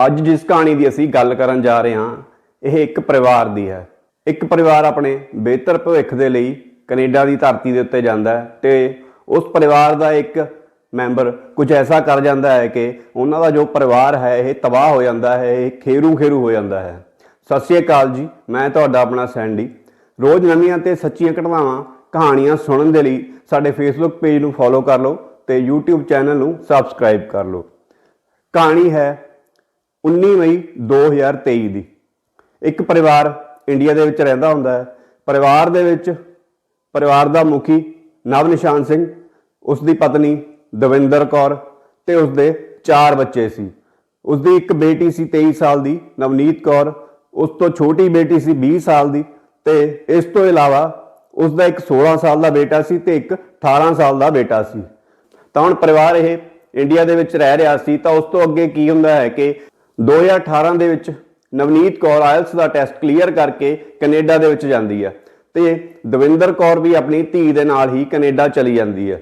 ਅੱਜ ਜਿਸ ਕਹਾਣੀ ਦੀ ਅਸੀਂ ਗੱਲ ਕਰਨ ਜਾ ਰਹੇ ਹਾਂ, ਇਹ ਇੱਕ ਪਰਿਵਾਰ ਦੀ ਹੈ। ਇੱਕ ਪਰਿਵਾਰ ਆਪਣੇ ਬਿਹਤਰ ਭਵਿੱਖ ਦੇ ਲਈ ਕੈਨੇਡਾ ਦੀ ਧਰਤੀ ਦੇ ਉੱਤੇ ਜਾਂਦਾ ਹੈ ਤੇ ਉਸ ਪਰਿਵਾਰ ਦਾ ਇੱਕ ਮੈਂਬਰ ਕੁਝ ਐਸਾ ਕਰ ਜਾਂਦਾ ਹੈ ਕਿ ਉਹਨਾਂ ਦਾ ਜੋ ਪਰਿਵਾਰ ਹੈ, ਇਹ ਤਬਾਹ ਹੋ ਜਾਂਦਾ ਹੈ, ਇਹ ਖੇਰੂ ਖੇਰੂ ਹੋ ਜਾਂਦਾ ਹੈ। ਸਤਿ ਸ਼੍ਰੀ ਅਕਾਲ ਜੀ, ਮੈਂ ਤੁਹਾਡਾ ਆਪਣਾ ਸੈਂਡੀ। ਰੋਜ਼ ਨਵੀਆਂ ਤੇ ਸੱਚੀਆਂ ਘਟਨਾਵਾਂ, ਕਹਾਣੀਆਂ ਸੁਣਨ ਦੇ ਲਈ ਸਾਡੇ ਫੇਸਬੁੱਕ ਪੇਜ ਨੂੰ ਫੋਲੋ ਕਰ ਲਓ ਤੇ YouTube ਚੈਨਲ ਨੂੰ ਸਬਸਕ੍ਰਾਈਬ ਕਰ ਲਓ। ਕਹਾਣੀ ਹੈ 19 ਮਈ 2023 ਦੀ। ਇੱਕ ਪਰਿਵਾਰ ਇੰਡੀਆ ਦੇ ਵਿੱਚ ਰਹਿੰਦਾ ਹੁੰਦਾ ਹੈ। ਪਰਿਵਾਰ ਦੇ ਵਿੱਚ, ਪਰਿਵਾਰ ਦਾ ਮੁਖੀ ਨਵ ਨਿਸ਼ਾਨ ਸਿੰਘ, ਉਸ ਦੀ ਪਤਨੀ ਦਵਿੰਦਰ ਕੌਰ ਤੇ ਉਸ ਦੇ ਚਾਰ ਬੱਚੇ ਸੀ। ਉਸ ਦੀ ਇੱਕ ਬੇਟੀ ਸੀ 23 ਸਾਲ ਦੀ, ਨਵਨੀਤ ਕੌਰ। ਉਸ ਤੋਂ ਛੋਟੀ ਬੇਟੀ ਸੀ 20 ਸਾਲ ਦੀ ਤੇ ਇਸ ਤੋਂ ਇਲਾਵਾ ਉਸ ਦਾ ਇੱਕ 16 ਸਾਲ ਦਾ ਬੇਟਾ ਸੀ ਤੇ ਇੱਕ 18 ਸਾਲ ਦਾ ਬੇਟਾ ਸੀ। ਤਾਂ ਹੁਣ ਪਰਿਵਾਰ ਇਹ ਇੰਡੀਆ ਦੇ ਵਿੱਚ ਰਹਿ ਰਿਹਾ ਸੀ ਤਾਂ ਉਸ ਤੋਂ ਅੱਗੇ ਕੀ ਹੁੰਦਾ ਹੈ ਕਿ 2018 ਦੇ ਵਿੱਚ ਨਵਨੀਤ ਕੌਰ ਆਇਲਸ ਦਾ ਟੈਸਟ ਕਲੀਅਰ ਕਰਕੇ ਕੈਨੇਡਾ ਦੇ ਵਿੱਚ ਜਾਂਦੀ ਹੈ ਤੇ ਦਵਿੰਦਰ ਕੌਰ ਵੀ ਆਪਣੀ ਧੀ ਦੇ ਨਾਲ ਹੀ ਕੈਨੇਡਾ ਚਲੀ ਜਾਂਦੀ ਹੈ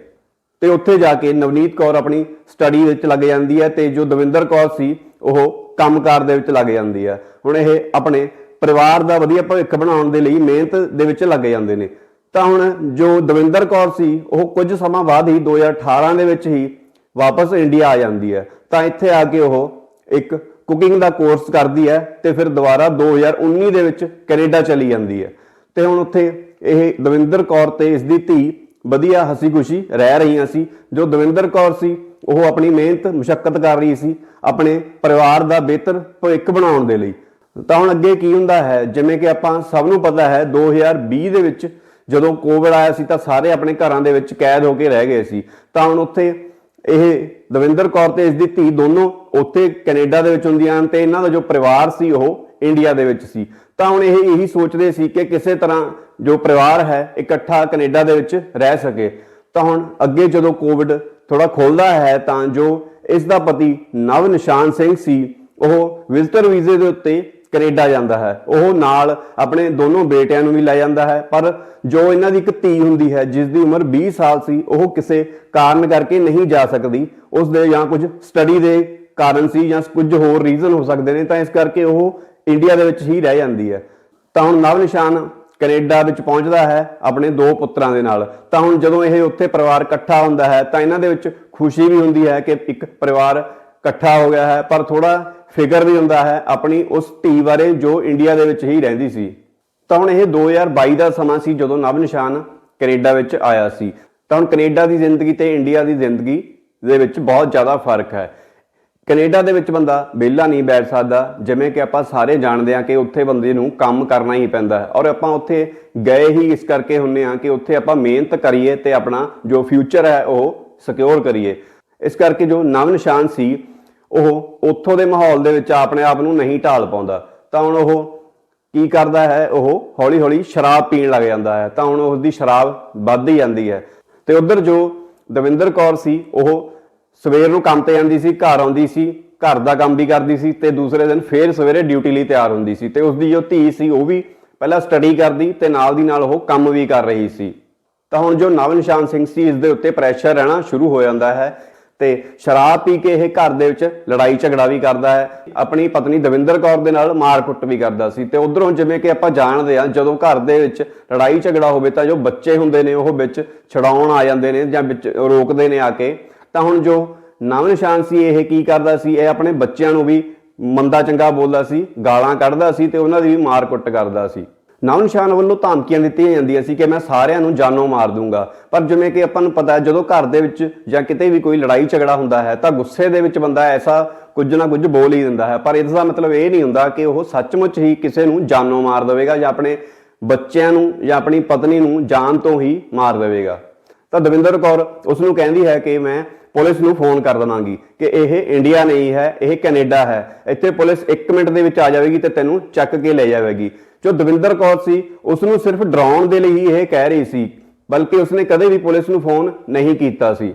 ਤੇ ਉੱਥੇ ਜਾ ਕੇ ਨਵਨੀਤ ਕੌਰ ਆਪਣੀ ਸਟੱਡੀ ਵਿੱਚ ਲੱਗ ਜਾਂਦੀ ਹੈ ਤੇ ਜੋ ਦਵਿੰਦਰ ਕੌਰ ਸੀ, ਉਹ ਕੰਮਕਾਰ ਦੇ ਵਿੱਚ ਲੱਗ ਜਾਂਦੀ ਹੈ ਹੁਣ ਇਹ ਆਪਣੇ ਪਰਿਵਾਰ ਦਾ ਵਧੀਆ ਭਵਿੱਖ ਬਣਾਉਣ ਦੇ ਲਈ ਮਿਹਨਤ ਦੇ ਵਿੱਚ ਲੱਗ ਜਾਂਦੇ ਨੇ। ਤਾਂ ਹੁਣ ਜੋ ਦਵਿੰਦਰ ਕੌਰ ਸੀ, ਉਹ ਕੁਝ ਸਮਾਂ ਬਾਅਦ ਹੀ 2018 ਦੇ ਵਿੱਚ ਹੀ ਵਾਪਸ ਇੰਡੀਆ ਆ ਜਾਂਦੀ ਹੈ ਤਾਂ ਇੱਥੇ ਆ ਕੇ ਉਹ ਇੱਕ ਕੁਕਿੰਗ ਦਾ ਕੋਰਸ ਕਰਦੀ ਹੈ ਤੇ ਫਿਰ ਦੁਬਾਰਾ 2019 ਦੇ ਵਿੱਚ ਕੈਨੇਡਾ ਚਲੀ ਜਾਂਦੀ ਹੈ। ਤੇ ਹੁਣ ਉੱਥੇ ਇਹ ਦਵਿੰਦਰ ਕੌਰ ਤੇ ਇਸ ਦੀ ਧੀ ਵਧੀਆ ਹਸੀ ਖੁਸ਼ੀ ਰਹਿ ਰਹੀਆਂ ਸੀ। ਜੋ ਦਵਿੰਦਰ ਕੌਰ ਸੀ, ਉਹ ਆਪਣੀ ਮਿਹਨਤ ਮੁਸ਼ਕਲ ਕਰ ਰਹੀ ਸੀ ਆਪਣੇ ਪਰਿਵਾਰ ਦਾ ਬਿਹਤਰ ਭਵਿੱਖ ਬਣਾਉਣ ਦੇ ਲਈ। ਤਾਂ ਹੁਣ ਅੱਗੇ ਕੀ ਹੁੰਦਾ ਹੈ? ਜਿਵੇਂ ਕਿ ਆਪਾਂ ਸਭ ਨੂੰ ਪਤਾ ਹੈ 2020 ਦੇ ਵਿੱਚ ਜਦੋਂ ਕੋਵਿਡ ਆਇਆ ਸੀ ਤਾਂ ਸਾਰੇ ਆਪਣੇ ਘਰਾਂ ਦੇ ਵਿੱਚ ਕੈਦ ਹੋ ਕੇ ਰਹਿ ਗਏ ਸੀ। ਤਾਂ ਹੁਣ ਉੱਥੇ ਇਹ ਦਵਿੰਦਰ ਕੌਰ ਤੇ ਇਸ ਦੀ ਧੀ ਦੋਨੋਂ ਉੱਥੇ ਕੈਨੇਡਾ ਦੇ ਵਿੱਚ ਹੁੰਦੀਆਂ ਹਨ ਤੇ ਇਹਨਾਂ ਦਾ ਜੋ ਪਰਿਵਾਰ ਸੀ ਉਹ ਇੰਡੀਆ ਦੇ ਵਿੱਚ ਸੀ। ਤਾਂ ਹੁਣ ਇਹ ਇਹੀ ਸੋਚਦੇ ਸੀ ਕਿ ਕਿਸੇ ਤਰ੍ਹਾਂ ਜੋ ਪਰਿਵਾਰ ਹੈ, ਇਕੱਠਾ ਕੈਨੇਡਾ ਦੇ ਵਿੱਚ ਰਹਿ ਸਕੇ। ਤਾਂ ਹੁਣ ਅੱਗੇ ਜਦੋਂ ਕੋਵਿਡ ਥੋੜਾ ਖੁੱਲਦਾ ਹੈ, ਤਾਂ ਜੋ ਇਸ ਦਾ ਪਤੀ ਨਵ ਨਿਸ਼ਾਨ ਸਿੰਘ ਸੀ, ਉਹ ਵਿਜ਼ਟਰ ਵੀਜ਼ੇ ਦੇ ਉੱਤੇ ਕੈਨੇਡਾ ਜਾਂਦਾ ਹੈ। ਉਹ ਨਾਲ ਆਪਣੇ ਦੋਨੋਂ ਬੇਟਿਆਂ ਨੂੰ ਵੀ ਲੈ ਜਾਂਦਾ ਹੈ, ਪਰ ਜੋ ਇਹਨਾਂ ਦੀ ਇੱਕ ਧੀ ਹੁੰਦੀ ਹੈ, ਜਿਸ ਦੀ ਉਮਰ 20 ਸਾਲ ਸੀ, ਉਹ ਕਿਸੇ ਕਾਰਨ ਕਰਕੇ ਨਹੀਂ ਜਾ ਸਕਦੀ। ਉਸ ਦੇ ਜਾਂ ਕੁਝ ਸਟੱਡੀ ਦੇ ਕਾਰਨ ਸੀ ਜਾਂ ਕੁਝ ਹੋਰ ਰੀਜ਼ਨ ਹੋ ਸਕਦੇ ਨੇ, ਤਾਂ ਇਸ ਕਰਕੇ ਉਹ ਇੰਡੀਆ ਦੇ ਵਿੱਚ ਹੀ ਰਹਿ ਜਾਂਦੀ ਹੈ। ਤਾਂ ਹੁਣ ਨਵ ਨਿਸ਼ਾਨ ਕੈਨੇਡਾ ਵਿੱਚ ਪਹੁੰਚਦਾ ਹੈ ਆਪਣੇ ਦੋ ਪੁੱਤਰਾਂ ਦੇ ਨਾਲ। ਤਾਂ ਹੁਣ ਜਦੋਂ ਇਹ ਉੱਥੇ ਪਰਿਵਾਰ ਇਕੱਠਾ ਹੁੰਦਾ ਹੈ, ਤਾਂ ਇਹਨਾਂ ਦੇ ਵਿੱਚ ਖੁਸ਼ੀ ਵੀ ਹੁੰਦੀ ਹੈ ਕਿ ਇੱਕ ਪਰਿਵਾਰ ਇਕੱਠਾ ਹੋ ਗਿਆ ਹੈ, ਪਰ ਥੋੜਾ ਫਿਕਰ ਵੀ ਹੁੰਦਾ ਹੈ ਆਪਣੀ ਉਸ ਧੀ ਬਾਰੇ ਜੋ ਇੰਡੀਆ ਦੇ ਵਿੱਚ ਹੀ ਰਹਿੰਦੀ ਸੀ। ਤਾਂ ਹੁਣ ਇਹ 2022 ਦਾ ਸਮਾਂ ਸੀ ਜਦੋਂ ਨਵ ਨਿਸ਼ਾਨ ਕੈਨੇਡਾ ਵਿੱਚ ਆਇਆ ਸੀ। ਤਾਂ ਹੁਣ ਕੈਨੇਡਾ ਦੀ ਜ਼ਿੰਦਗੀ ਤੇ ਇੰਡੀਆ ਦੀ ਜ਼ਿੰਦਗੀ ਦੇ ਵਿੱਚ ਬਹੁਤ ਜ਼ਿਆਦਾ ਫ਼ਰਕ ਹੈ। ਕੈਨੇਡਾ ਦੇ ਵਿੱਚ ਬੰਦਾ ਵਿਹਲਾ ਨਹੀਂ ਬੈਠ ਸਕਦਾ, ਜਿਵੇਂ ਕਿ ਆਪਾਂ ਸਾਰੇ ਜਾਣਦੇ ਹਾਂ ਕਿ ਉੱਥੇ ਬੰਦੇ ਨੂੰ ਕੰਮ ਕਰਨਾ ਹੀ ਪੈਂਦਾ ਹੈ। ਔਰ ਆਪਾਂ ਉੱਥੇ ਗਏ ਹੀ ਇਸ ਕਰਕੇ ਹੁੰਨੇ ਆ ਕਿ ਉੱਥੇ ਆਪਾਂ ਮਿਹਨਤ ਕਰੀਏ ਤੇ ਆਪਣਾ ਜੋ ਫਿਊਚਰ ਹੈ ਉਹ ਸਿਕਿਉਰ ਕਰੀਏ। ਇਸ ਕਰਕੇ ਜੋ ਨਵ ਨਿਸ਼ਾਨ ਸੀ, ਉਹ ਉੱਥੋਂ ਦੇ ਮਾਹੌਲ ਦੇ ਵਿੱਚ ਆਪਣੇ ਆਪ ਨੂੰ ਨਹੀਂ ਢਾਲ ਪਾਉਂਦਾ। ਤਾਂ ਹੁਣ ਉਹ ਕੀ ਕਰਦਾ ਹੈ, ਉਹ ਹੌਲੀ-ਹੌਲੀ ਸ਼ਰਾਬ ਪੀਣ ਲੱਗ ਜਾਂਦਾ ਹੈ। ਤਾਂ ਹੁਣ ਉਸ ਦੀ ਸ਼ਰਾਬ ਵੱਧਦੀ ਜਾਂਦੀ ਹੈ। ਤੇ ਉਧਰ ਜੋ ਦਵਿੰਦਰ ਕੌਰ ਸੀ, ਉਹ ਸਵੇਰ ਨੂੰ ਕੰਮ ਤੇ ਜਾਂਦੀ ਸੀ, ਘਰ ਆਉਂਦੀ ਸੀ, ਘਰ ਦਾ ਕੰਮ ਵੀ ਕਰਦੀ ਸੀ ਤੇ ਦੂਸਰੇ ਦਿਨ ਫੇਰ ਸਵੇਰੇ ਡਿਊਟੀ ਲਈ ਤਿਆਰ ਹੁੰਦੀ ਸੀ ਤੇ ਉਸ ਦੀ ਜੋ ਧੀ ਸੀ ਉਹ ਵੀ ਪਹਿਲਾਂ ਸਟੱਡੀ ਕਰਦੀ ਤੇ ਨਾਲ ਦੀ ਨਾਲ ਉਹ ਕੰਮ ਵੀ ਕਰ ਰਹੀ ਸੀ। ਤਾਂ ਹੁਣ ਜੋ ਨਵ ਨਿਸ਼ਾਨ ਸਿੰਘ ਸੀ, ਇਸ ਦੇ ਉੱਤੇ ਪ੍ਰੈਸ਼ਰ ਰਹਿਣਾ ਸ਼ੁਰੂ ਹੋ ਜਾਂਦਾ ਹੈ ਤੇ ਸ਼ਰਾਬ ਪੀ ਕੇ ਇਹ ਘਰ ਦੇ ਵਿੱਚ ਲੜਾਈ ਝਗੜਾ ਵੀ ਕਰਦਾ ਹੈ। ਆਪਣੀ ਪਤਨੀ ਦਵਿੰਦਰ ਕੌਰ ਦੇ ਨਾਲ ਮਾਰਕੁੱਟ ਵੀ ਕਰਦਾ ਸੀ ਤੇ ਉਧਰੋਂ ਜਿਵੇਂ ਕਿ ਆਪਾਂ ਜਾਣਦੇ ਹਾਂ, ਜਦੋਂ ਘਰ ਦੇ ਵਿੱਚ ਲੜਾਈ ਝਗੜਾ ਹੋਵੇ ਤਾਂ ਜੋ ਬੱਚੇ ਹੁੰਦੇ ਨੇ, ਉਹ ਵਿੱਚ ਛਡਾਉਣ ਆ ਜਾਂਦੇ ਨੇ ਜਾਂ ਵਿੱਚ ਰੋਕਦੇ ਨੇ ਆ ਕੇ ਤਾਂ ਹੁਣ ਜੋ ਨਵ ਨਿਸ਼ਾਨ ਸੀ, ਇਹ ਕੀ ਕਰਦਾ ਸੀ? ਇਹ ਆਪਣੇ ਬੱਚਿਆਂ ਨੂੰ ਵੀ ਮੰਦਾ ਚੰਗਾ ਬੋਲਦਾ ਸੀ, ਗਾਲਾਂ ਕੱਢਦਾ ਸੀ ਤੇ ਉਹਨਾਂ ਦੀ ਵੀ ਮਾਰ ਕੁੱਟ ਕਰਦਾ ਸੀ। ਨਵ ਨਿਸ਼ਾਨ ਵੱਲੋਂ ਧਮਕੀਆਂ ਦਿੱਤੀਆਂ ਜਾਂਦੀਆਂ ਸੀ ਕਿ ਮੈਂ ਸਾਰਿਆਂ ਨੂੰ ਜਾਨੋਂ ਮਾਰ ਦੂੰਗਾ। ਪਰ ਜਿਵੇਂ ਕਿ ਆਪਾਂ ਨੂੰ ਪਤਾ, ਜਦੋਂ ਘਰ ਦੇ ਵਿੱਚ ਜਾਂ ਕਿਤੇ ਵੀ ਕੋਈ ਲੜਾਈ ਝਗੜਾ ਹੁੰਦਾ ਹੈ, ਤਾਂ ਗੁੱਸੇ ਦੇ ਵਿੱਚ ਬੰਦਾ ਐਸਾ ਕੁਝ ਨਾ ਕੁਝ ਬੋਲ ਹੀ ਦਿੰਦਾ ਹੈ। ਪਰ ਇਸ ਦਾ ਮਤਲਬ ਇਹ ਨਹੀਂ ਹੁੰਦਾ ਕਿ ਉਹ ਸੱਚਮੁੱਚ ਹੀ ਕਿਸੇ ਨੂੰ ਜਾਨੋਂ ਮਾਰ ਦੇਵੇਗਾ ਜਾਂ ਆਪਣੇ ਬੱਚਿਆਂ ਨੂੰ ਜਾਂ ਆਪਣੀ ਪਤਨੀ ਨੂੰ ਜਾਨ ਤੋਂ ਹੀ ਮਾਰ ਦੇਵੇਗਾ। ਤਾਂ ਦਵਿੰਦਰ ਕੌਰ ਉਸ ਨੂੰ ਕਹਿੰਦੀ ਹੈ ਕਿ ਮੈਂ ਪੁਲਿਸ ਨੂੰ ਫੋਨ ਕਰ ਦਵਾਂਗੀ ਕਿ ਇਹ ਇੰਡੀਆ ਨਹੀਂ ਹੈ, ਇਹ ਕੈਨੇਡਾ ਹੈ। ਇੱਥੇ ਪੁਲਿਸ 1 ਮਿੰਟ ਦੇ ਵਿੱਚ ਆ ਜਾਵੇਗੀ ਤੇ ਤੈਨੂੰ ਚੱਕ ਕੇ ਲੈ ਜਾਵੇਗੀ। ਜੋ ਦਵਿੰਦਰ ਕੌਰ ਸੀ, ਉਸ ਨੂੰ ਸਿਰਫ ਡਰਾਉਣ ਦੇ ਲਈ ਹੀ ਇਹ ਕਹਿ ਰਹੀ ਸੀ, ਬਲਕਿ ਉਸਨੇ ਕਦੇ ਵੀ ਪੁਲਿਸ ਨੂੰ ਫੋਨ ਨਹੀਂ ਕੀਤਾ ਸੀ।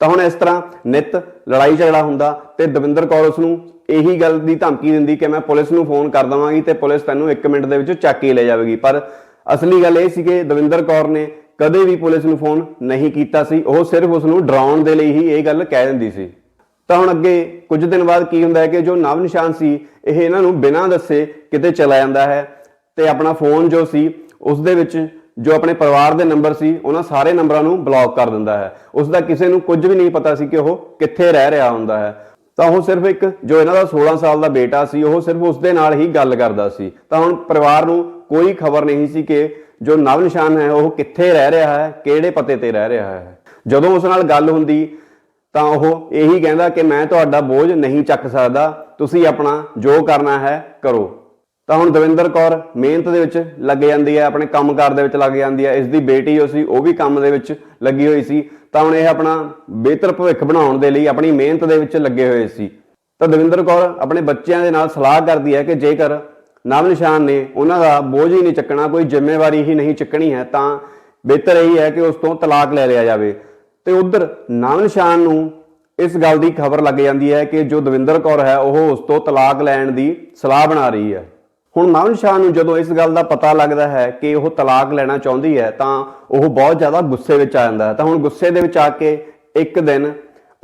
ਤਾਂ ਹੁਣ ਇਸ ਤਰ੍ਹਾਂ ਨਿਤ ਲੜਾਈ ਝਗੜਾ ਹੁੰਦਾ ਤੇ ਦਵਿੰਦਰ ਕੌਰ ਉਸ ਨੂੰ ਇਹੀ ਗੱਲ ਦੀ ਧਮਕੀ ਦਿੰਦੀ ਕਿ ਮੈਂ ਪੁਲਿਸ ਨੂੰ ਫੋਨ ਕਰ ਦਵਾਂਗੀ ਤੇ ਪੁਲਿਸ ਤੈਨੂੰ 1 ਮਿੰਟ ਦੇ ਵਿੱਚ ਚੱਕ ਕੇ ਲੈ ਜਾਵੇਗੀ। ਪਰ ਅਸਲੀ ਗੱਲ ਇਹ ਸੀ ਕਿ ਦਵਿੰਦਰ ਕੌਰ ਨੇ ਕਦੇ ਵੀ ਪੁਲਿਸ ਨੂੰ ਫੋਨ ਨਹੀਂ ਕੀਤਾ ਸੀ, ਉਹ ਸਿਰਫ ਉਸ ਨੂੰ ਡਰਾਉਣ ਦੇ ਲਈ ਹੀ ਇਹ ਗੱਲ ਕਹਿ ਦਿੰਦੀ ਸੀ। ਤਾਂ ਹੁਣ ਅੱਗੇ ਕੁਝ ਦਿਨ ਬਾਅਦ ਕੀ ਹੁੰਦਾ ਹੈ ਕਿ ਜੋ ਨਵ ਨਿਸ਼ਾਨ ਸੀ, ਇਹ ਇਹਨਾਂ ਨੂੰ ਬਿਨਾਂ ਦੱਸੇ ਕਿਤੇ ਚਲਾ ਜਾਂਦਾ ਹੈ ਤੇ ਆਪਣਾ ਫੋਨ ਜੋ ਸੀ, ਉਸ ਦੇ ਵਿੱਚ ਜੋ ਆਪਣੇ ਪਰਿਵਾਰ ਦੇ ਨੰਬਰ ਸੀ, ਉਹਨਾਂ ਸਾਰੇ ਨੰਬਰਾਂ ਨੂੰ ਬਲੌਕ ਕਰ ਦਿੰਦਾ ਹੈ। ਉਸ ਦਾ ਕਿਸੇ ਨੂੰ ਕੁਝ ਵੀ ਨਹੀਂ ਪਤਾ ਸੀ ਕਿ ਉਹ ਕਿੱਥੇ ਰਹਿ ਰਿਹਾ ਹੁੰਦਾ ਹੈ। ਤਾਂ ਉਹ ਸਿਰਫ ਇੱਕ ਜੋ ਇਹਨਾਂ ਦਾ 16 ਸਾਲ ਦਾ ਬੇਟਾ ਸੀ, ਉਹ ਸਿਰਫ ਉਸ ਦੇ ਨਾਲ ਹੀ ਗੱਲ ਕਰਦਾ ਸੀ। ਤਾਂ ਹੁਣ ਪਰਿਵਾਰ ਨੂੰ ਕੋਈ ਖਬਰ ਨਹੀਂ ਸੀ ਕਿ ਜੋ ਨਵ ਨਿਸ਼ਾਨ ਹੈ, ਉਹ ਕਿੱਥੇ ਰਹਿ ਰਿਹਾ ਹੈ, ਕਿਹੜੇ ਪਤੇ ਤੇ ਰਹਿ ਰਿਹਾ ਹੈ। ਜਦੋਂ ਉਸ ਨਾਲ ਗੱਲ ਹੁੰਦੀ, ਤਾਂ ਉਹ ਇਹੀ ਕਹਿੰਦਾ ਕਿ ਮੈਂ ਤੁਹਾਡਾ ਬੋਝ ਨਹੀਂ ਚੱਕ ਸਕਦਾ, ਤੁਸੀਂ ਆਪਣਾ ਜੋ ਕਰਨਾ ਹੈ, ਕਰੋ। ਤਾਂ ਹੁਣ ਦਵਿੰਦਰ ਕੌਰ ਮਿਹਨਤ ਦੇ ਵਿੱਚ ਲੱਗ ਜਾਂਦੀ ਹੈ, ਆਪਣੇ ਕੰਮਕਾਰ ਦੇ ਵਿੱਚ ਲੱਗ ਜਾਂਦੀ ਹੈ। ਇਸ ਦੀ ਬੇਟੀ ਜੋ ਸੀ, ਉਹ ਵੀ ਕੰਮ ਦੇ ਵਿੱਚ ਲੱਗੀ ਹੋਈ ਸੀ। ਤਾਂ ਹੁਣ ਇਹ ਆਪਣਾ ਬਿਹਤਰ ਭਵਿੱਖ ਬਣਾਉਣ ਦੇ ਲਈ ਆਪਣੀ ਮਿਹਨਤ ਦੇ ਵਿੱਚ ਲੱਗੇ ਹੋਏ ਸੀ। ਤਾਂ ਦਵਿੰਦਰ ਕੌਰ ਆਪਣੇ ਬੱਚਿਆਂ ਦੇ ਨਾਲ ਸਲਾਹ ਕਰਦੀ ਹੈ ਕਿ ਜੇਕਰ ਨਵ ਨਿਸ਼ਾਨ ਨੇ, ਉਹਨਾਂ ਦਾ ਬੋਝ ਹੀ ਨਹੀਂ ਚੱਕਣਾ, ਕੋਈ ਜ਼ਿੰਮੇਵਾਰੀ ਹੀ ਨਹੀਂ ਚੱਕਣੀ ਹੈ, ਤਾਂ ਬਿਹਤਰ ਇਹੀ ਹੈ ਕਿ ਉਸ ਤੋਂ ਤਲਾਕ ਲੈ ਲਿਆ ਜਾਵੇ। ਤੇ ਉਧਰ ਨਾਮ ਨਿਸ਼ਾਨ ਨੂੰ ਇਸ ਗੱਲ ਦੀ ਖਬਰ ਲੱਗ ਜਾਂਦੀ ਹੈ ਕਿ ਜੋ ਦਵਿੰਦਰ ਕੌਰ ਹੈ, ਉਹ ਉਸ ਤੋਂ ਤਲਾਕ ਲੈਣ ਦੀ ਸਲਾਹ ਬਣਾ ਰਹੀ ਹੈ। ਹੁਣ ਨਵ ਨਿਸ਼ਾਨ ਨੂੰ ਜਦੋਂ ਇਸ ਗੱਲ ਦਾ ਪਤਾ ਲੱਗਦਾ ਹੈ ਕਿ ਉਹ ਤਲਾਕ ਲੈਣਾ ਚਾਹੁੰਦੀ ਹੈ, ਤਾਂ ਉਹ ਬਹੁਤ ਜ਼ਿਆਦਾ ਗੁੱਸੇ ਵਿੱਚ ਆ ਜਾਂਦਾ ਹੈ। ਤਾਂ ਹੁਣ ਗੁੱਸੇ ਦੇ ਵਿੱਚ ਆ ਕੇ ਇੱਕ ਦਿਨ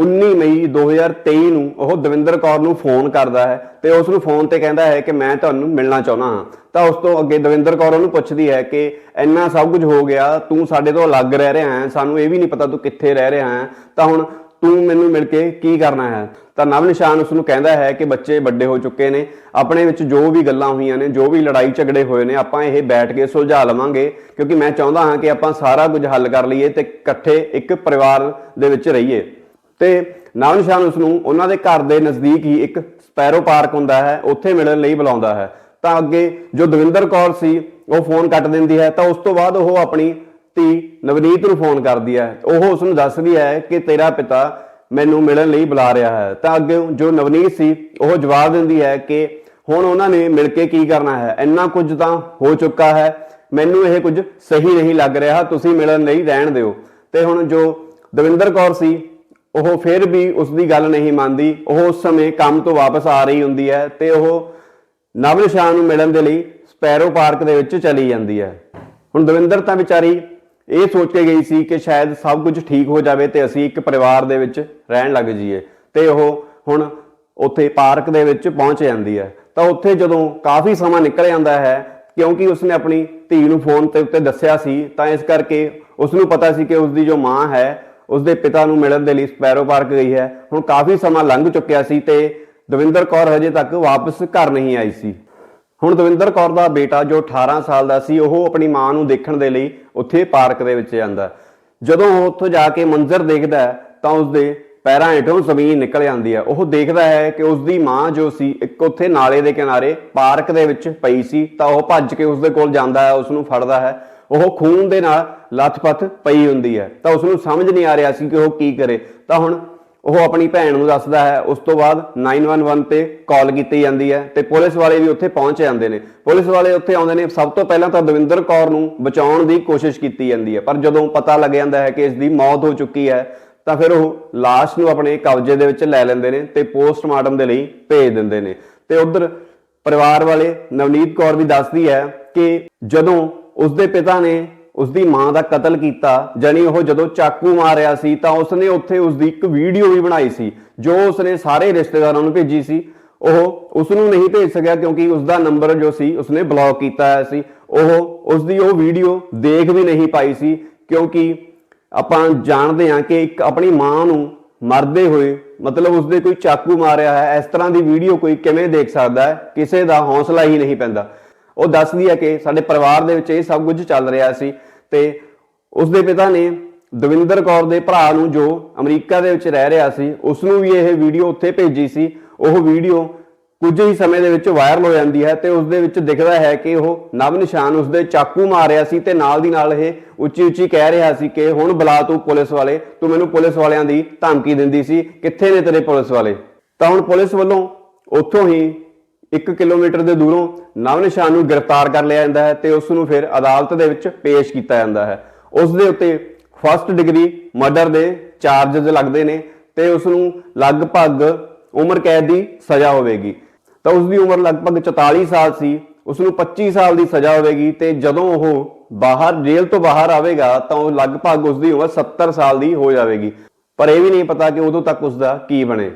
19 ਮਈ 2023 ਨੂੰ ਉਹ ਦਵਿੰਦਰ ਕੌਰ ਨੂੰ ਫੋਨ ਕਰਦਾ ਹੈ ਤੇ ਉਸ ਨੂੰ ਫੋਨ ਤੇ ਕਹਿੰਦਾ ਹੈ ਕਿ ਮੈਂ ਤੁਹਾਨੂੰ ਮਿਲਣਾ ਚਾਹੁੰਦਾ ਹਾਂ। ਤਾਂ ਉਸ ਤੋਂ ਅੱਗੇ ਦਵਿੰਦਰ ਕੌਰ ਉਹਨੂੰ ਪੁੱਛਦੀ ਹੈ ਕਿ ਇੰਨਾ ਸਭ ਕੁਝ ਹੋ ਗਿਆ, ਤੂੰ ਸਾਡੇ ਤੋਂ ਅਲੱਗ ਰਹਿ ਰਿਹਾ ਹੈ, ਸਾਨੂੰ ਇਹ ਵੀ ਨਹੀਂ ਪਤਾ ਤੂੰ ਕਿੱਥੇ ਰਹਿ ਰਿਹਾ ਹੈ। ਤਾਂ ਹੁਣ ਤੂੰ ਮੈਨੂੰ ਮਿਲ ਕੇ ਕੀ ਕਰਨਾ ਹੈ? ਤਾਂ ਨਵ ਨਿਸ਼ਾਨ ਉਸ ਨੂੰ ਕਹਿੰਦਾ ਹੈ ਕਿ ਬੱਚੇ ਵੱਡੇ ਹੋ ਚੁੱਕੇ ਨੇ, ਆਪਣੇ ਵਿੱਚ ਜੋ ਵੀ ਗੱਲਾਂ ਹੋਈਆਂ ਨੇ, ਜੋ ਵੀ ਲੜਾਈ ਝਗੜੇ ਹੋਏ ਨੇ, ਆਪਾਂ ਇਹ ਬੈਠ ਕੇ ਸੁਲਝਾ ਲਵਾਂਗੇ, ਕਿਉਂਕਿ ਮੈਂ ਚਾਹੁੰਦਾ ਹਾਂ ਕਿ ਆਪਾਂ ਸਾਰਾ ਕੁਝ ਹੱਲ ਕਰ ਲਈਏ ਤੇ ਇਕੱਠੇ ਇੱਕ ਪਰਿਵਾਰ ਦੇ ਵਿੱਚ ਰਹੀਏ। ਤੇ ਨਾਮ ਨਿਸ਼ਾਨ ਉਸ ਨੂੰ ਉਹਨਾਂ ਦੇ ਘਰ ਦੇ ਨਜ਼ਦੀਕ ਹੀ ਇੱਕ ਸਪੈਰੋ ਪਾਰਕ ਹੁੰਦਾ ਹੈ, ਉੱਥੇ ਮਿਲਣ ਲਈ ਬੁਲਾਉਂਦਾ ਹੈ। ਤਾਂ ਅੱਗੇ ਜੋ ਦਵਿੰਦਰ ਕੌਰ ਸੀ, ਉਹ ਫੋਨ ਕੱਟ ਦਿੰਦੀ ਹੈ, ਤਾਂ ਉਸ ਤੋਂ ਬਾਅਦ ਉਹ ਆਪਣੀ ਧੀ ਨਵਨੀਤ ਨੂੰ ਫੋਨ ਕਰਦੀ ਹੈ। ਉਹ ਉਸ ਨੂੰ ਦੱਸਦੀ ਹੈ ਕਿ ਤੇਰਾ ਪਿਤਾ ਮੈਨੂੰ ਮਿਲਣ ਲਈ ਬੁਲਾ ਰਿਹਾ ਹੈ। ਤਾਂ ਅੱਗੇ ਜੋ ਨਵਨੀਤ ਸੀ, ਉਹ ਜਵਾਬ ਦਿੰਦੀ ਹੈ ਕਿ ਹੁਣ ਉਹਨਾਂ ਨੇ ਮਿਲ ਕੇ ਕੀ ਕਰਨਾ ਹੈ? ਇੰਨਾ ਕੁਝ ਤਾਂ ਹੋ ਚੁੱਕਾ ਹੈ, ਮੈਨੂੰ ਇਹ ਕੁਝ ਸਹੀ ਨਹੀਂ ਲੱਗ ਰਿਹਾ, ਤੁਸੀਂ ਮਿਲਣ ਲਈ ਰਹਿਣ ਦਿਓ। ਤੇ ਹੁਣ ਜੋ ਦਵਿੰਦਰ ਕੌਰ ਸੀ ਉਹ ਫਿਰ ਵੀ ਉਸ ਦੀ ਗੱਲ ਨਹੀਂ ਮੰਨਦੀ। ਉਹ ਉਸ ਸਮੇਂ ਕੰਮ ਤੋਂ ਵਾਪਸ ਆ ਰਹੀ ਹੁੰਦੀ ਹੈ ਤੇ ਉਹ ਨਵ ਨਿਸ਼ਾਨ ਨੂੰ ਮਿਲਣ ਦੇ ਲਈ ਸਪੈਰੋ ਪਾਰਕ ਦੇ ਵਿੱਚ ਚਲੀ ਜਾਂਦੀ ਹੈ। ਹੁਣ ਦਵਿੰਦਰ ਤਾਂ ਵਿਚਾਰੀ ਇਹ ਸੋਚ ਕੇ ਗਈ ਸੀ ਕਿ ਸ਼ਾਇਦ ਸਭ ਕੁਝ ਠੀਕ ਹੋ ਜਾਵੇ ਤੇ ਅਸੀਂ ਇੱਕ ਪਰਿਵਾਰ ਦੇ ਵਿੱਚ ਰਹਿਣ ਲੱਗ ਜਾਈਏ। ਤੇ ਉਹ ਹੁਣ ਉੱਥੇ ਪਾਰਕ ਦੇ ਵਿੱਚ ਪਹੁੰਚ ਜਾਂਦੀ ਹੈ। ਤਾਂ ਉੱਥੇ ਜਦੋਂ ਕਾਫੀ ਸਮਾਂ ਨਿਕਲ ਜਾਂਦਾ ਹੈ, ਕਿਉਂਕਿ ਉਸਨੇ ਆਪਣੀ ਧੀ ਨੂੰ ਫੋਨ ਤੇ ਉੱਤੇ ਦੱਸਿਆ ਸੀ, ਤਾਂ ਇਸ ਕਰਕੇ ਉਸ ਨੂੰ ਪਤਾ ਸੀ ਕਿ ਉਸ ਦੀ ਜੋ ਮਾਂ ਹੈ ਉਸਦੇ ਪਿਤਾ ਨੂੰ ਮਿਲਣ ਦੇ ਲਈ ਸਪੈਰੋ ਪਾਰਕ ਗਈ ਹੈ। ਹੁਣ ਕਾਫੀ ਸਮਾਂ ਲੰਘ ਚੁੱਕਿਆ ਸੀ ਤੇ ਦਵਿੰਦਰ ਕੌਰ ਹਜੇ ਤੱਕ ਵਾਪਸ ਘਰ ਨਹੀਂ ਆਈ ਸੀ। ਹੁਣ ਦਵਿੰਦਰ ਕੌਰ ਦਾ ਬੇਟਾ ਜੋ 18 ਸਾਲ ਦਾ ਸੀ ਉਹ ਆਪਣੀ ਮਾਂ ਨੂੰ ਦੇਖਣ ਦੇ ਲਈ ਉੱਥੇ ਪਾਰਕ ਦੇ ਵਿੱਚ ਜਾਂਦਾ ਜਦੋਂ ਉਹ ਉੱਥੋਂ ਜਾ ਕੇ ਮੰਜ਼ਰ ਦੇਖਦਾ ਹੈ, ਤਾਂ ਉਸਦੇ ਪੈਰਾਂ ਹੇਠੋਂ ਜ਼ਮੀਨ ਨਿਕਲ ਜਾਂਦੀ ਹੈ। ਉਹ ਦੇਖਦਾ ਹੈ ਕਿ ਉਸਦੀ ਮਾਂ ਜੋ ਸੀ ਇੱਕ ਉੱਥੇ ਨਾਲੇ ਦੇ ਕਿਨਾਰੇ ਪਾਰਕ ਦੇ ਵਿੱਚ ਪਈ ਸੀ ਤਾਂ ਉਹ ਭੱਜ ਕੇ ਉਸਦੇ ਕੋਲ ਜਾਂਦਾ ਹੈ ਉਸ ਨੂੰ ਫੜਦਾ ਹੈ। ਉਹ ਖੂਨ ਦੇ ਨਾਲ ਲੱਥਪੱਥ ਪਈ ਹੁੰਦੀ ਹੈ। ਤਾਂ ਉਸ ਨੂੰ ਸਮਝ ਨਹੀਂ ਆ ਰਿਹਾ ਸੀ ਕਿ ਉਹ ਕੀ ਕਰੇ। ਤਾਂ ਹੁਣ ਉਹ ਆਪਣੀ ਭੈਣ ਨੂੰ ਦੱਸਦਾ ਹੈ। ਉਸ ਤੋਂ ਬਾਅਦ 911 ਤੇ ਕਾਲ ਕੀਤੀ ਜਾਂਦੀ ਹੈ ਤੇ ਪੁਲਿਸ ਵਾਲੇ ਵੀ ਉੱਥੇ ਪਹੁੰਚ ਜਾਂਦੇ ਨੇ। ਪੁਲਿਸ ਵਾਲੇ ਉੱਥੇ ਆਉਂਦੇ ਨੇ। ਸਭ ਤੋਂ ਪਹਿਲਾਂ ਤਾਂ ਦਵਿੰਦਰ ਕੌਰ ਨੂੰ ਬਚਾਉਣ ਦੀ ਕੋਸ਼ਿਸ਼ ਕੀਤੀ ਜਾਂਦੀ ਹੈ। ਪਰ ਜਦੋਂ ਪਤਾ ਲੱਗ ਜਾਂਦਾ ਹੈ ਕਿ ਇਸ ਦੀ ਮੌਤ ਹੋ ਚੁੱਕੀ ਹੈ, ਤਾਂ ਫਿਰ ਉਹ ਲਾਸ਼ ਨੂੰ ਆਪਣੇ ਕਬਜ਼ੇ ਦੇ ਵਿੱਚ ਲੈ ਲੈਂਦੇ ਨੇ ਤੇ ਪੋਸਟਮਾਰਟਮ ਦੇ ਲਈ ਭੇਜ ਦਿੰਦੇ ਨੇ। ਤੇ ਉਧਰ ਪਰਿਵਾਰ ਵਾਲੇ ਨਵਨੀਤ ਕੌਰ ਵੀ ਦੱਸਦੀ ਹੈ ਕਿ ਜਦੋਂ ਉਸਦੇ ਪਿਤਾ ਨੇ ਉਸਦੀ ਮਾਂ ਦਾ ਕਤਲ ਕੀਤਾ। ਜਾਨੀ ਉਹ ਜਦੋਂ ਚਾਕੂ ਮਾਰਿਆ ਸੀ ਤਾਂ ਉਸਨੇ ਉੱਥੇ ਉਸਦੀ ਇੱਕ ਵੀਡੀਓ ਵੀ ਬਣਾਈ ਸੀ, ਜੋ ਉਸਨੇ ਸਾਰੇ ਰਿਸ਼ਤੇਦਾਰਾਂ ਨੂੰ ਭੇਜੀ ਸੀ। ਉਹ ਉਸ ਨੂੰ ਨਹੀਂ ਭੇਜ ਸਕਿਆ ਕਿਉਂਕਿ ਉਸਦਾ ਨੰਬਰ ਜੋ ਸੀ ਉਸਨੇ ਬਲੌਕ ਕੀਤਾ ਹੋਇਆ ਸੀ। ਉਹ ਉਸਦੀ ਉਹ ਵੀਡੀਓ ਦੇਖ ਵੀ ਨਹੀਂ ਪਾਈ ਸੀ ਕਿਉਂਕਿ ਆਪਾਂ ਜਾਣਦੇ ਹਾਂ ਕਿ ਇੱਕ ਆਪਣੀ ਮਾਂ ਨੂੰ ਮਰਦੇ ਹੋਏ ਮਤਲਬ ਉਸਦੇ ਕੋਈ ਚਾਕੂ ਮਾਰਿਆ ਹੈ ਇਸ ਤਰ੍ਹਾਂ ਦੀ ਵੀਡੀਓ ਕੋਈ ਕਿਵੇਂ ਦੇਖ ਸਕਦਾ ਹੈ, ਕਿਸੇ ਦਾ ਹੌਸਲਾ ਹੀ ਨਹੀਂ ਪੈਂਦਾ। ਉਹ ਦੱਸਦੀ ਹੈ ਕਿ ਸਾਡੇ ਪਰਿਵਾਰ ਦੇ ਵਿੱਚ ਇਹ ਸਭ ਕੁਝ ਚੱਲ ਰਿਹਾ ਸੀ ਤੇ ਉਸਦੇ ਪਿਤਾ ਨੇ ਦਵਿੰਦਰ ਕੌਰ ਦੇ ਭਰਾ ਨੂੰ ਜੋ ਅਮਰੀਕਾ ਦੇ ਵਿੱਚ ਰਹਿ ਰਿਹਾ ਸੀ ਉਸ ਨੂੰ ਵੀ ਇਹ ਵੀਡੀਓ ਉੱਥੇ ਭੇਜੀ ਸੀ। ਉਹ ਵੀਡੀਓ ਕੁਝ ਹੀ ਸਮੇਂ ਦੇ ਵਿੱਚ ਵਾਇਰਲ ਹੋ ਜਾਂਦੀ ਹੈ ਤੇ ਉਸ ਦੇ ਵਿੱਚ ਦਿਖਦਾ ਹੈ ਕਿ ਉਹ ਨਵ ਨਿਸ਼ਾਨ ਉਸਦੇ ਚਾਕੂ ਮਾਰ ਰਿਹਾ ਸੀ ਤੇ ਨਾਲ ਦੀ ਨਾਲ ਇਹ ਉੱਚੀ ਉੱਚੀ ਕਹਿ ਰਿਹਾ ਸੀ ਕਿ ਹੁਣ ਬੁਲਾ ਤੂੰ ਪੁਲਿਸ ਵਾਲੇ, ਤੂੰ ਮੈਨੂੰ ਪੁਲਿਸ ਵਾਲਿਆਂ ਦੀ ਧਮਕੀ ਦਿੰਦੀ ਸੀ। ਕਿੱਥੇ ਨੇ ਤੇਰੇ ਪੁਲਿਸ ਵਾਲੇ? ਤਾਂ ਹੁਣ ਪੁਲਿਸ ਵੱਲੋਂ ਉੱਥੋਂ ਹੀ 1 ਕਿਲੋਮੀਟਰ ਦੇ ਦੂਰੋਂ ਨਵ ਨਿਸ਼ਾਨ ਨੂੰ ਗ੍ਰਿਫਤਾਰ ਕਰ ਲਿਆ ਜਾਂਦਾ ਹੈ ਤੇ ਉਸ ਨੂੰ ਫਿਰ ਅਦਾਲਤ ਦੇ ਵਿੱਚ ਪੇਸ਼ ਕੀਤਾ ਜਾਂਦਾ ਹੈ। ਉਸ ਦੇ ਉੱਤੇ ਫਸਟ ਡਿਗਰੀ ਮਰਡਰ ਦੇ ਚਾਰਜਸ ਲੱਗਦੇ ਨੇ ਤੇ ਉਸ ਨੂੰ ਲਗਭਗ ਉਮਰ ਕੈਦ ਦੀ ਸਜ਼ਾ ਹੋਵੇਗੀ। ਤਾਂ ਉਸ ਦੀ ਉਮਰ ਲਗਭਗ 44 ਸਾਲ ਸੀ, ਉਸ ਨੂੰ 25 ਸਾਲ ਦੀ ਸਜ਼ਾ ਹੋਵੇਗੀ ਤੇ ਜਦੋਂ ਉਹ ਬਾਹਰ, ਜੇਲ੍ਹ ਤੋਂ ਬਾਹਰ ਆਵੇਗਾ ਤਾਂ ਉਹ ਲਗਭਗ ਉਸ ਦੀ ਉਮਰ 70 ਸਾਲ ਦੀ ਹੋ ਜਾਵੇਗੀ। ਪਰ ਇਹ ਵੀ ਨਹੀਂ ਪਤਾ ਕਿ ਉਦੋਂ ਤੱਕ ਉਸ ਦਾ ਕੀ ਬਣੇ।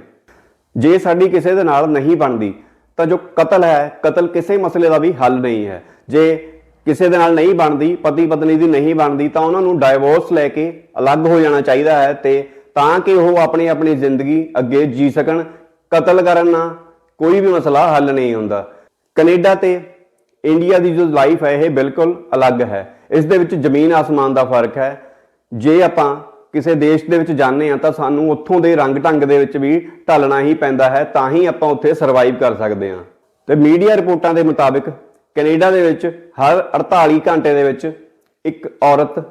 ਜੇ ਸਾਡੀ ਕਿਸੇ ਦੇ ਨਾਲ ਨਹੀਂ ਬਣਦੀ ਤਾਂ ਜੋ ਕਤਲ ਹੈ, ਕਤਲ ਕਿਸੇ ਮਸਲੇ ਦਾ ਵੀ ਹੱਲ ਨਹੀਂ ਹੈ। ਜੇ ਕਿਸੇ ਦੇ ਨਾਲ ਨਹੀਂ ਬਣਦੀ ਪਤੀ ਪਤਨੀ ਦੀ ਨਹੀਂ ਬਣਦੀ, ਤਾਂ ਉਹਨਾਂ ਨੂੰ ਡਾਈਵੋਰਸ ਲੈ ਕੇ ਅਲੱਗ ਹੋ ਜਾਣਾ ਚਾਹੀਦਾ ਹੈ ਤੇ ਤਾਂ ਕਿ ਉਹ ਆਪਣੀ ਆਪਣੀ ਜ਼ਿੰਦਗੀ ਅੱਗੇ ਜੀ ਸਕਣ। ਕਤਲ ਕਰਨ ਨਾਲ ਕੋਈ ਵੀ ਮਸਲਾ ਹੱਲ ਨਹੀਂ ਹੁੰਦਾ। ਕੈਨੇਡਾ ਤੇ ਇੰਡੀਆ ਦੀ ਜੋ ਲਾਈਫ ਹੈ, ਇਹ ਬਿਲਕੁਲ ਅਲੱਗ ਹੈ। ਇਸ ਦੇ ਵਿੱਚ ਜ਼ਮੀਨ ਆਸਮਾਨ ਦਾ ਫ਼ਰਕ ਹੈ। ਜੇ ਆਪਾਂ ਕਿਸੇ ਦੇਸ਼ ਦੇ ਵਿੱਚ ਜਾਂਦੇ ਆ ਤਾਂ ਸਾਨੂੰ ਉੱਥੋਂ ਦੇ ਰੰਗ ਢੰਗ ਦੇ ਵਿੱਚ ਵੀ ਢਲਣਾ ਹੀ ਪੈਂਦਾ ਹੈ, ਤਾਂ ਹੀ ਆਪਾਂ ਉੱਥੇ ਸਰਵਾਈਵ ਕਰ ਸਕਦੇ ਹਾਂ। ਤੇ ਮੀਡੀਆ ਰਿਪੋਰਟਾਂ ਦੇ ਮੁਤਾਬਿਕ ਕੈਨੇਡਾ ਦੇ ਵਿੱਚ ਹਰ 48 ਘੰਟੇ ਦੇ ਵਿੱਚ ਇੱਕ ਔਰਤ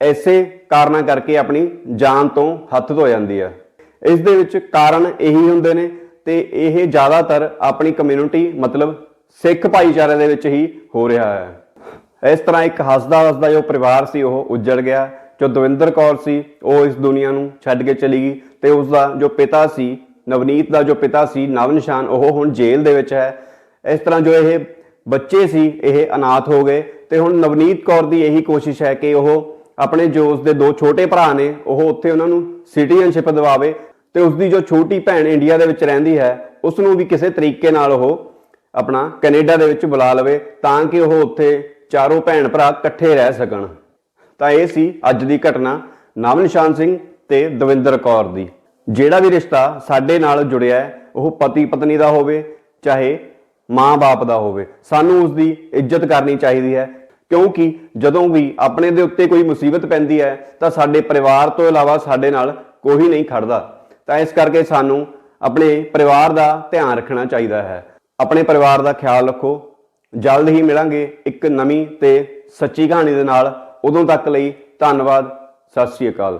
ਐਸੇ ਕਾਰਨਾਂ ਕਰਕੇ ਆਪਣੀ ਜਾਨ ਤੋਂ ਹੱਥ ਧੋ ਜਾਂਦੀ ਹੈ। ਇਸ ਦੇ ਵਿੱਚ ਕਾਰਨ ਇਹੀ ਹੁੰਦੇ ਨੇ ਤੇ ਇਹ ਜ਼ਿਆਦਾਤਰ ਆਪਣੀ ਕਮਿਊਨਿਟੀ ਮਤਲਬ ਸਿੱਖ ਭਾਈਚਾਰੇ ਦੇ ਵਿੱਚ ਹੀ ਹੋ ਰਿਹਾ ਹੈ। ਇਸ ਤਰ੍ਹਾਂ ਇੱਕ ਹੱਸਦਾ ਹੱਸਦਾ ਜੋ ਪਰਿਵਾਰ ਸੀ, ਉਹ ਉੱਜੜ ਗਿਆ। ਜੋ ਦਵਿੰਦਰ ਕੌਰ ਸੀ, ਉਹ ਇਸ ਦੁਨੀਆ ਨੂੰ ਛੱਡ ਕੇ ਚਲੀ ਗਈ ਤੇ ਉਸ ਦਾ ਜੋ ਪਿਤਾ ਸੀ, ਨਵਨੀਤ ਦਾ ਜੋ ਪਿਤਾ ਸੀ ਨਵ ਨਿਸ਼ਾਨ ਉਹ ਹੁਣ ਜੇਲ੍ਹ ਦੇ ਵਿੱਚ ਹੈ। ਇਸ ਤਰ੍ਹਾਂ ਜੋ ਇਹ ਬੱਚੇ ਸੀ, ਇਹ ਅਨਾਥ ਹੋ ਗਏ ਤੇ ਹੁਣ ਨਵਨੀਤ ਕੌਰ ਦੀ ਇਹੀ ਕੋਸ਼ਿਸ਼ ਹੈ ਕਿ ਉਹ ਆਪਣੇ ਜੋ ਉਸ ਦੇ ਦੋ ਛੋਟੇ ਭਰਾ ਨੇ, ਉਹ ਉੱਥੇ ਉਹਨਾਂ ਨੂੰ ਸਿਟੀਜ਼ਨਸ਼ਿਪ ਦਿਵਾਵੇ ਤੇ ਉਸ ਦੀ ਜੋ ਛੋਟੀ ਭੈਣ ਇੰਡੀਆ ਦੇ ਵਿੱਚ ਰਹਿੰਦੀ ਹੈ ਉਸ ਨੂੰ ਵੀ ਕਿਸੇ ਤਰੀਕੇ ਨਾਲ ਉਹ ਆਪਣਾ ਕੈਨੇਡਾ ਦੇ ਵਿੱਚ ਬੁਲਾ ਲਵੇ ਤਾਂ ਕਿ ਉਹ ਉੱਥੇ ਚਾਰੋਂ ਭੈਣ ਭਰਾ ਇਕੱਠੇ ਰਹਿ ਸਕਣ। ਤਾਂ ਇਹ ਸੀ ਅੱਜ ਦੀ ਘਟਨਾ ਨਵ ਨਿਸ਼ਾਨ ਸਿੰਘ ਤੇ ਦਵਿੰਦਰ ਕੌਰ ਦੀ। ਜਿਹੜਾ ਵੀ ਰਿਸ਼ਤਾ ਸਾਡੇ ਨਾਲ ਜੁੜਿਆ ਹੈ, ਉਹ ਪਤੀ ਪਤਨੀ ਦਾ ਹੋਵੇ, ਚਾਹੇ ਮਾਂ-ਬਾਪ ਦਾ ਹੋਵੇ, ਸਾਨੂੰ ਉਸ ਦੀ ਇੱਜ਼ਤ ਕਰਨੀ ਚਾਹੀਦੀ ਹੈ। ਕਿਉਂਕਿ ਜਦੋਂ ਵੀ ਆਪਣੇ ਦੇ ਉੱਤੇ ਕੋਈ ਮੁਸੀਬਤ ਪੈਂਦੀ ਹੈ, ਤਾਂ ਸਾਡੇ ਪਰਿਵਾਰ ਤੋਂ ਇਲਾਵਾ ਸਾਡੇ ਨਾਲ ਕੋਈ ਨਹੀਂ ਖੜਦਾ। ਤਾਂ ਇਸ ਕਰਕੇ ਸਾਨੂੰ ਆਪਣੇ ਪਰਿਵਾਰ ਦਾ ਧਿਆਨ ਰੱਖਣਾ ਚਾਹੀਦਾ ਹੈ। ਆਪਣੇ ਪਰਿਵਾਰ ਦਾ ਖਿਆਲ ਰੱਖੋ। ਜਲਦ ਹੀ ਮਿਲਾਂਗੇ ਇੱਕ ਨਵੀਂ ਤੇ ਸੱਚੀ ਕਹਾਣੀ ਦੇ ਨਾਲ। ਉਦੋਂ ਤੱਕ ਲਈ ਧੰਨਵਾਦ। ਸਤਿ ਸ਼੍ਰੀ ਅਕਾਲ।